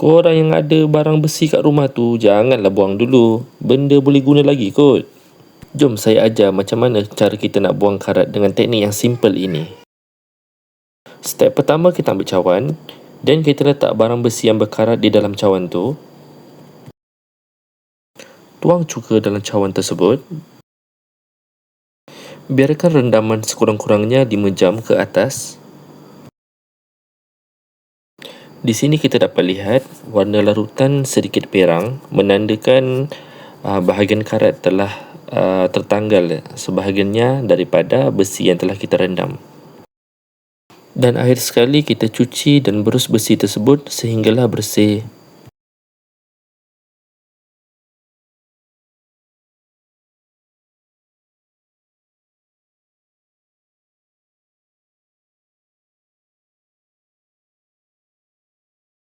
Korang yang ada barang besi kat rumah tu, janganlah buang dulu. Benda boleh guna lagi kot. Jom saya ajar macam mana cara kita nak buang karat dengan teknik yang simple ini. Step pertama kita ambil cawan dan kita letak barang besi yang berkarat di dalam cawan tu. Tuang cuka dalam cawan tersebut. Biarkan rendaman sekurang-kurangnya 5 jam ke atas. Di sini kita dapat lihat warna larutan sedikit perang menandakan uh, bahagian karat telah uh, tertanggal sebahagiannya daripada besi yang telah kita rendam. Dan akhir sekali kita cuci dan berus besi tersebut sehinggalah bersih